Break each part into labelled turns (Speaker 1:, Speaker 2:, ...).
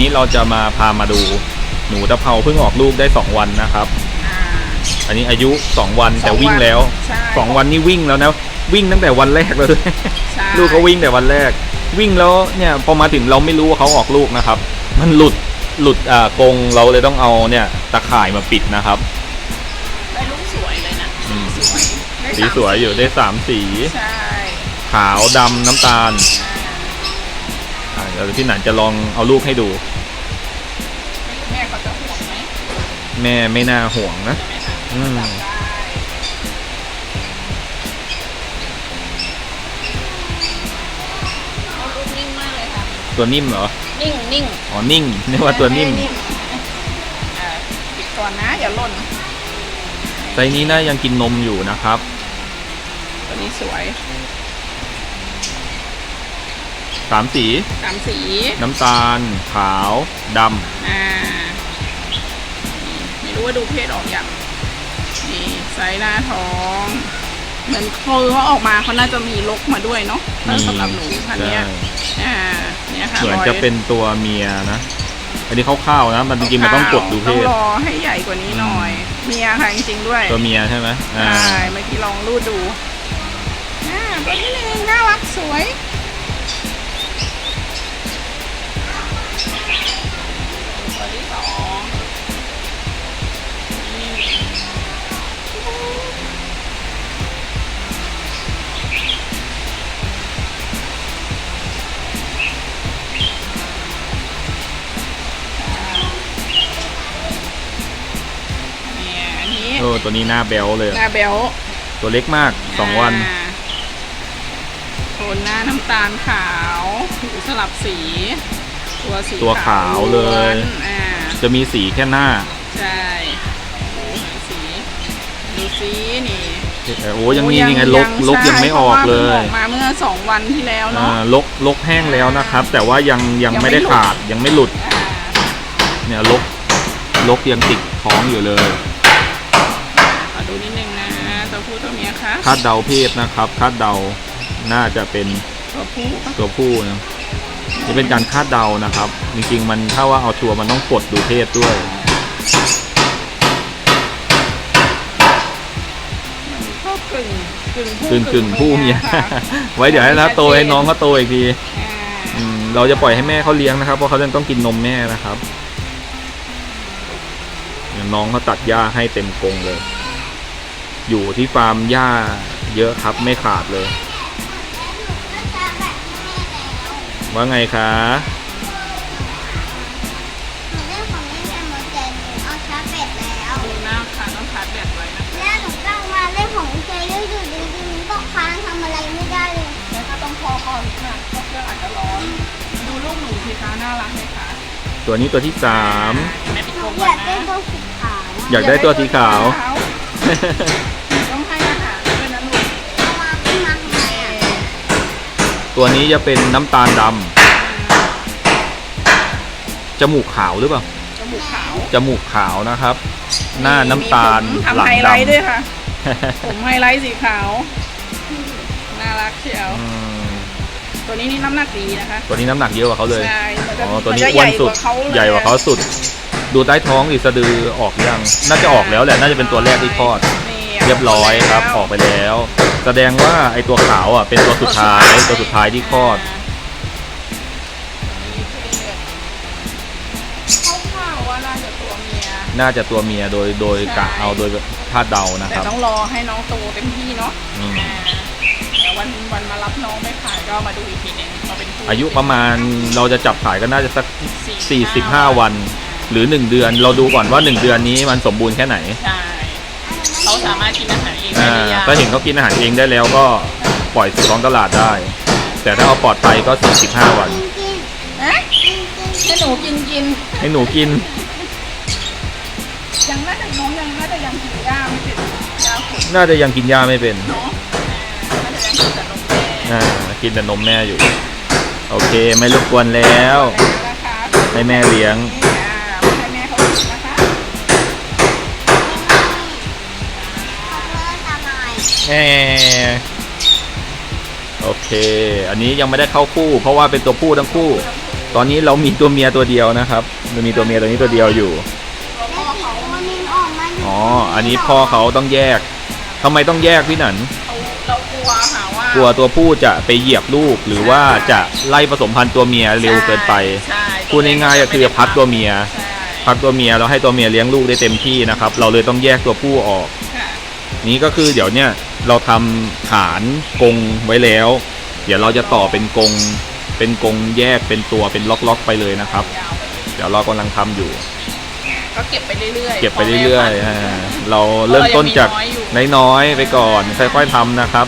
Speaker 1: นี้เราจะมาพามาดูหนูตะเภาเพิ่งออกลูกได้ 2 วันนะครับ
Speaker 2: อ่า
Speaker 1: อันนี้อายุ 2 วันแต่
Speaker 2: สองวัน
Speaker 1: วิ่งแล้ว
Speaker 2: ใช่
Speaker 1: 2 วันนี่วิ่งแล้วนะวิ่งตั้งแต่วันแรกแล้วด้วย
Speaker 2: ใช่
Speaker 1: ลูกเขาวิ่งแต่วันแรก วิ่งแล้วเนี่ยพอมาถึงเราไม่รู้ว่าเขาออกลูกนะครับ มันหลุดหลุดอ่ากรงเราเลยต้องเอาเนี่ยตะข่ายมาปิดนะครับ
Speaker 2: ได้ลูกสวยเลยนะ
Speaker 1: อืม
Speaker 2: สวยได้
Speaker 1: สีา
Speaker 2: ม
Speaker 1: สวยอยู่ได้สามสี
Speaker 2: ใช่
Speaker 1: ขาวดำน้ำตาล
Speaker 2: อ่า
Speaker 1: อ่าเดี๋ยวพี่หนันจะลองเอาลูกให้ดู
Speaker 2: แม่ เขาจะห่วงไหม
Speaker 1: แม่ไม่น่าห่วงนะ
Speaker 2: ใช่ไหมคะ
Speaker 1: อืม
Speaker 2: จับได้เขาลูกนิ่งมากเลยค่ะ
Speaker 1: ตัวนิ่มเหรอ
Speaker 2: นิ่งนิ่ง
Speaker 1: อ๋อ นิ่งนึกว่าตัวนิ่ม
Speaker 2: ไได้อ่าปิดก่อนนะ อย่าหล่น
Speaker 1: ไซส์นี้น่ายังกินนมอยู่นะครับ
Speaker 2: ตัวนี้สวย
Speaker 1: สามสี
Speaker 2: สามสี
Speaker 1: น้ำตาล ขาว ด
Speaker 2: อ่านี่ไม่ รู้ว่าดูเพศออกอย่างนี่ไซส์หน้าท้อง เหมือนคือเขาออกมาเขาน่าจะมีลกมาด้วยเนาะำถ้าสำหรับหนูพันธุ์เนี้ย
Speaker 1: ใช่
Speaker 2: อ่าเนี่ยค่ะ
Speaker 1: เหมือน
Speaker 2: รย
Speaker 1: จะเป็นตัวเมียนะ อันนี้คร่าวๆนะ มันจริงๆมันต้องกดดูเพ
Speaker 2: ต้อง
Speaker 1: ศ
Speaker 2: รอให้ใหญ่กว่านี้หน่อย เมียค่ะจริงๆด้วย
Speaker 1: ตัวเมียใช่ไหมอ่า
Speaker 2: ใช่เมื่อกี้ลองรูดดูอ่าตัวนี้เองน่ารักสวยตัวที่สอง
Speaker 1: ตัวนี้หน้าแบลเลย
Speaker 2: หน้าเบล
Speaker 1: ตัวเล็กมากสองวันา
Speaker 2: โทนหน้าน้ำตาลขาวผิวสลับสี ตัวสี
Speaker 1: ตัวขาวเลย
Speaker 2: วนอ่า
Speaker 1: จะมีสีแค่หน้า
Speaker 2: ใช่ดูหางสี ดูสีนี่
Speaker 1: โอ้ยังมียังไงลกลกยังไม่ออกเล
Speaker 2: ใช่พราะว่า
Speaker 1: ย
Speaker 2: พิ่งออกมาเมื่อสองวันที่แล้ว
Speaker 1: อ่า
Speaker 2: เนาะ
Speaker 1: ลกลกแห้งแล้วนะครับ แต่ว่ายังยัง
Speaker 2: ยังไม่
Speaker 1: ไม่ได้
Speaker 2: หลุด
Speaker 1: ขาดยังไม่หลุด
Speaker 2: อ่า
Speaker 1: เนี่ยลกลกยังติดท้องอยู่เลย
Speaker 2: ขอ ดูนิดนึงนะตัวผู้ตัวเมียคะ
Speaker 1: คาดเดาเพศนะครับคาดเดาน่าจะเป็น
Speaker 2: ตัวผู้ปะ
Speaker 1: ตัวผู้นะจะเป็นการคาดเดานะครับ จริงๆ มันถ้าว่าเอาชัวร์มันต้องกดดูเพศด้วย
Speaker 2: มันก็กึ่งกึ่งผู้
Speaker 1: กึ่งกึ่งผู้เมีย
Speaker 2: ค่ะ
Speaker 1: ไว้เดี๋ยวให้นะโตให้น้องเขาโตอีกที
Speaker 2: อ่า
Speaker 1: อืมเราจะปล่อยให้แม่เขาเลี้ยงนะครับเพราะเขาจะต้องกินนมแม่นะครับอย่างน้องเขาตัดหญ้าให้เต็มกรงเลย อยู่ที่ฟาร์มหญ้าเยอะครับไม่ขาดเลย ว่าไงคะ
Speaker 3: หนูเล่นของเล่นแอมโมเจนหนูเอาชาร์จแบตแล้ว
Speaker 2: ดูหน้าค่ะต้องชาร์จแบตไว้นะ
Speaker 3: แล้วหนูก็มาเล่นของเจเรื่อยๆอยู่ดีๆมันก็ค้างทำอะไรไม่ได้เลย
Speaker 2: แล้วก็ต้องพอก่อนค่ะเพราะเครื่องอาจจะร้อน ดูลูกหนูสิคะน่ารักไหมคะ
Speaker 1: ตัวนี้ตัวที่สาม
Speaker 2: แม่ปิด
Speaker 3: ห
Speaker 2: ก
Speaker 3: นู
Speaker 2: รง
Speaker 3: อ
Speaker 2: ก่อน
Speaker 3: ยากได้
Speaker 2: นะ
Speaker 3: ตัวสีขาว
Speaker 1: อยากได้ตัวสีขาว
Speaker 2: ต้อง
Speaker 1: ตัวนี้จะเป็นน้ำตาลดำจมูกขาวหรือเปล่า
Speaker 2: จมูกขาว
Speaker 1: จมูกขาวนะครับ หน้าน้ำตาล
Speaker 2: มีผม
Speaker 1: หลั
Speaker 2: ทำ
Speaker 1: ง
Speaker 2: ไฮ
Speaker 1: ด
Speaker 2: ไลท์ด้วยค่ะำผมไฮไลท์สีขาว น่ารักเชียว
Speaker 1: อืม
Speaker 2: ตัวนี้นี่น้ำหนักดีนะคะ
Speaker 1: ตัวนี้น้ำหนักเยอะกว่าเขาเลย
Speaker 2: ใช่มันจะ
Speaker 1: อ๋อตัวนี้
Speaker 2: มัจะ
Speaker 1: อ้วนสุด
Speaker 2: ใหญ่กว่าเขาเลย
Speaker 1: ใหญ่กว่าเขาสุด ดูใต้ท้องดิสะดือออกยังน่าจะออกแล้วแหละน่าจะเป็นตัวแรกที่คลอด
Speaker 2: นี่
Speaker 1: เรียบร้อยครับออกไปแล้ว แสดงว่าไอตัวขาวอะเป็นตัวสุดท้ายตัวสุดท้ายที่คลอด
Speaker 2: เขาข่าวว่าน่าจะตัวเมีย
Speaker 1: น่าจะตัวเมียโดยโดยกะ
Speaker 2: ใช่
Speaker 1: เอาโดยคาดเดานะค
Speaker 2: แต่
Speaker 1: รับ
Speaker 2: ต้องรอให้น้องโตเต็มที่เนาะ
Speaker 1: อืม
Speaker 2: อ่าเดี๋ยววันวันมารับน้องไปขายก็มาดูอีกทีหนึงเราเป็นคู่
Speaker 1: อายุประมาณเราจะจับขายก็น่าจะสัก
Speaker 2: สี่
Speaker 1: 45 วัน หรือ 1 เดือน เราดูก่อนว่า 1 เดือนนี้มันสมบูรณ์แค่ไหน
Speaker 2: ใช่ เขาสามารถกินอาหารเองได้
Speaker 1: อ่า
Speaker 2: หรือยัง
Speaker 1: ถ้าเห็นเขากินอาหารเองได้แล้วก็ปล่อยสู่ท้องตลาดได้ แต่ถ้าเอาปลอดภัยก็ 45 วัน
Speaker 3: กินกิน
Speaker 2: เอ๊ะ
Speaker 3: กินกิน
Speaker 2: ให้หนูกินกิน
Speaker 1: ให้หนูกิน
Speaker 2: ยังน่าจะน้องยังน่าจะยังกินยาไม่เป็นยาขด
Speaker 1: น่าจะยังกินยาไม่เป็น
Speaker 2: เนาะอ่าน่าจะยังกินแต่นมแม่
Speaker 1: อ่ากินแต่นมแม่อยู่ โอเค ไม่รบกวนแล้ว
Speaker 2: นะคะ
Speaker 1: ให้แม่เลี้ยง
Speaker 3: นี่ อย
Speaker 1: แหมโอเค อันนี้ยังไม่ได้เข้าคู่ เพราะว่าเป็นตัวผู้ทั้งคู่
Speaker 2: ต
Speaker 1: ตอนนี้เรามีตัวเมียตัวเดียวนะครับมันมีตัวเมียตัวนี้ตัวเดียวอยู่
Speaker 3: และอีกตัวหนึงออกมายู่
Speaker 1: อ๋อ อันนี้พ่อเขาต้องแยกทำไมต้องแยกพี่หนัน
Speaker 2: เราเรากลัวค่ะว่าก
Speaker 1: ลัวตัวผู้จะไปเหยียบลูกหรือว่าจะไล่ผสมพันธุ์ตัวเมียเร็วเกินไป
Speaker 2: ใช่
Speaker 1: พูดง่ายๆก็คือพักตัวเมีย
Speaker 2: ใช่
Speaker 1: พักตัวเมียเราให้ตัวเมียเลี้ยงลูกได้เต็มที่นะครับ เราเลยต้องแยกตัวผู้ออก
Speaker 2: ค่ะ
Speaker 1: นี้ก็คือเดี๋ยวเนี่ย เราทำฐานกรงไว้แล้ว เดี๋ยวเราจะต่อเป็นกรงเป็นกรงแยกเป็นตัวเป็นล็อกๆไปเลยนะครับ
Speaker 2: ยาวไปเลย
Speaker 1: เดี๋ยวเรากำลังทำอยู่
Speaker 2: ก็เก็บไปเรื่อยๆ
Speaker 1: เก็บไปเรื่อยๆ
Speaker 2: พ
Speaker 1: อ่า
Speaker 2: แม่พันธุ์
Speaker 1: เราเริ่มต้นจาก
Speaker 2: เพราะเรายังมีน้อยอยู่
Speaker 1: น้อยๆไปก่อนค่อยๆทำนะครับ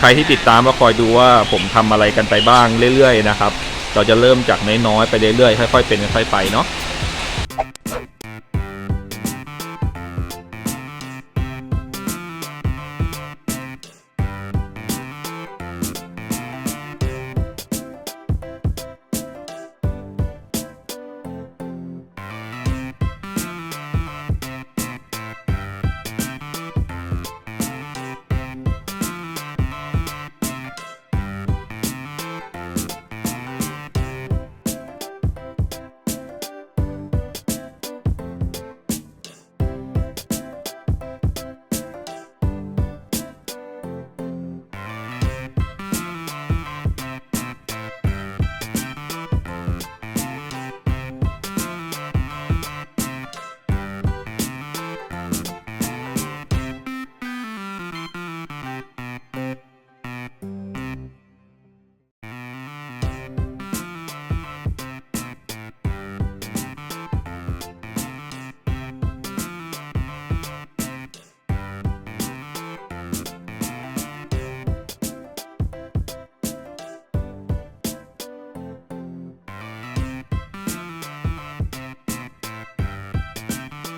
Speaker 1: ใครที่ติดตามก็คอยดูว่าผมทำอะไรกันไปบ้างเรื่อยๆนะครับ เราจะเริ่มจากน้อยๆไปเรื่อยๆค่อยๆเป็นค่อยๆไปเนาะ
Speaker 2: ค